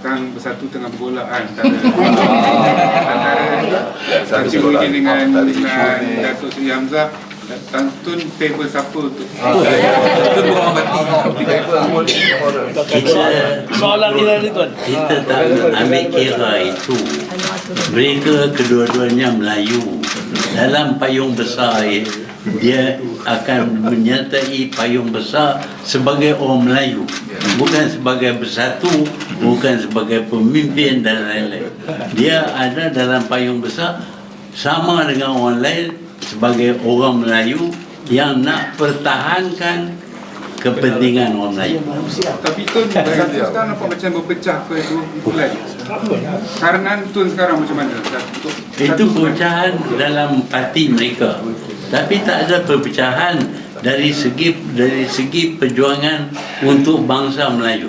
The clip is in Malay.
sekarang bersatu tengah bergolak kan antara antara Tansi Muhyiddin dengan dengan Datuk Seri Hamzah Tantun table siapa tu? Itu bukan orang mati. kita Soalan dia ni tuan. kita tak ambil kira itu. Mereka kedua-duanya Melayu. Dalam payung besar dia akan menyertai payung besar sebagai orang Melayu bukan sebagai bersatu bukan sebagai pemimpin dan lain-lain. Dia ada dalam payung besar sama dengan orang lain sebagai orang Melayu yang nak pertahankan kepentingan orang Melayu. Tapi Tun bersatu sekarang nampak macam berpecah ke dua kumpulan karena Tun sekarang macam mana? Satu- Itu perpecahan dalam parti mereka. Tapi tak ada perpecahan dari segi dari segi perjuangan untuk bangsa Melayu.